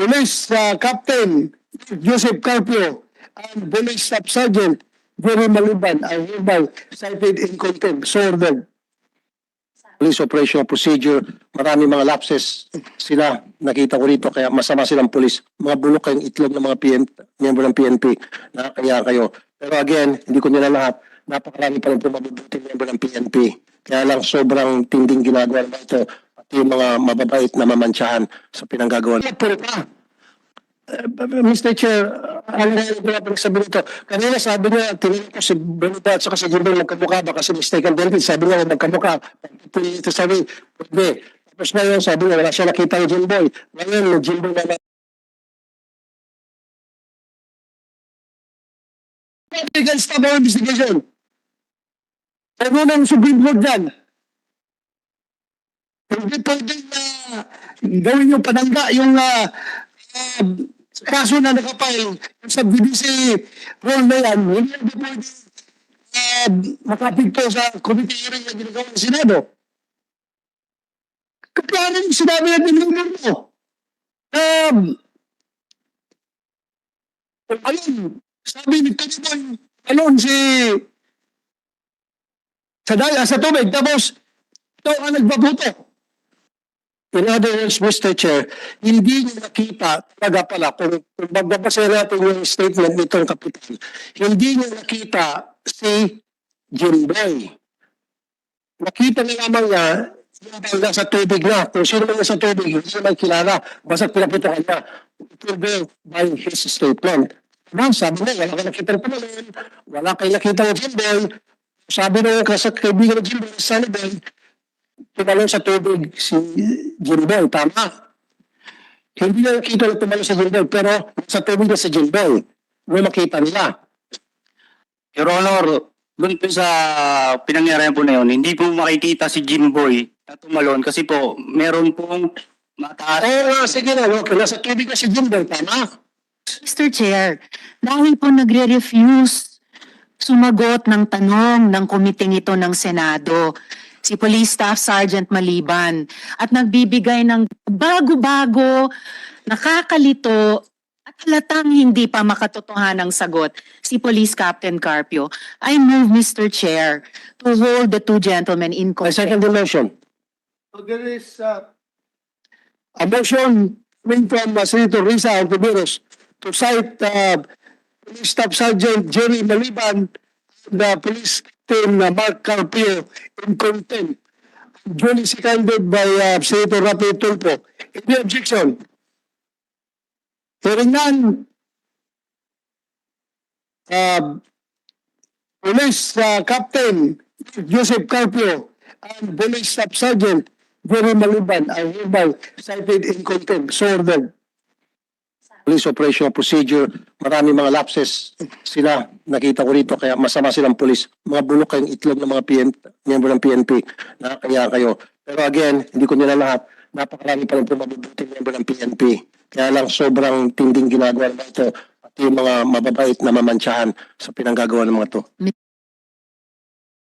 Police uh, Captain Joseph Carpio and Police Staff Sergeant Jerry Maliban are hereby cited in contempt. So ordered. Police operational procedure, marami mga lapses sila, nakita ko rito, kaya masama silang police. Mga bulok kayong itlog ng mga PM, member ng PNP, nakakaya kayo. Pero again, hindi ko nila lahat, napakarami pa rin po mabubuting member ng PNP. Kaya lang sobrang tinding ginagawa nila ito, pati yung mga mababait na mamantsahan sa pinanggagawa. Uh, Mr. Chair, ano na yung pinapagsabi nito? Kanina sabi niya, tinanong ko si Benita at saka si Gilbert magkamukha ba kasi mistaken din. Sabi niya magkamukha. Ito sabi, pwede. Tapos ngayon sabi niya, wala siya nakita ng Jimboy. Ngayon, yung Jimboy na stop our investigation. Ano nang Supreme Court dyan? Hindi pwede na gawin yung panangga, yung ah, ah, kaso na nakapile sa BBC role na yan, hindi na pwede uh, makapigto sa committee hearing na ginagawa ng Senado. Yung sinabi natin ng mo. Um, ayun, sabi ni Taniboy, alon si sa daya sa tubig, tapos ito ang nagbabuto. In other words, Mr. Chair, hindi niyo nakita talaga pala kung, kung magbabasa natin yung statement nitong kapitan, hindi niyo nakita si Jimboy. Nakita na lamang niya yung bang nasa tubig na. Kung sino man nasa tubig, hindi naman kilala. Basta pinaputukan niya. It will be by his statement. Diba? Sabi niya, wala kayo nakita ng pangalan, wala kayo nakita ng Jimboy. Sabi ng kaibigan ng Jimboy, Sanibel, tumalon sa tubig si Jimboy, tama. Hindi na nakita na tumalon sa Jimboy, pero sa tubig na si Jimboy. May makita nila. Your Honor, doon po sa pinangyarihan po na yun, hindi po makikita si Jimboy na tumalon kasi po meron pong mataas. Oo nga, sige na, okay, nasa tubig na si Jimboy, tama. Mr. Chair, dahil po nagre-refuse sumagot ng tanong ng komiting ito ng Senado, si Police Staff Sergeant Maliban, at nagbibigay ng bago-bago, nakakalito, at halatang hindi pa makatotohanang sagot si Police Captain Carpio. I move, Mr. Chair, to hold the two gentlemen in I contempt. second the motion. So there is, uh, A motion coming from uh, Senator Risa Altabiros to cite uh, Police Staff Sergeant Jerry Maliban, the Police Captain uh, Mark Carpio in contempt. Duly seconded by uh, Senator Rafi Tulfo. Any objection? Hearing none. Uh, Police uh, Captain Joseph Carpio and Police Staff Sergeant Jerry Maliban are hereby cited in contempt. So ordered. Police operational procedure, marami mga lapses sila, nakita ko rito, kaya masama silang police. Mga bulok kayong itlog ng mga PM, member ng PNP, nakakaya kayo. Pero again, hindi ko nila lahat, napakarami pa rin po mabubuting member ng PNP. Kaya lang sobrang tinding ginagawa nila ito, pati yung mga mababait na mamantsahan sa pinanggagawa ng mga to.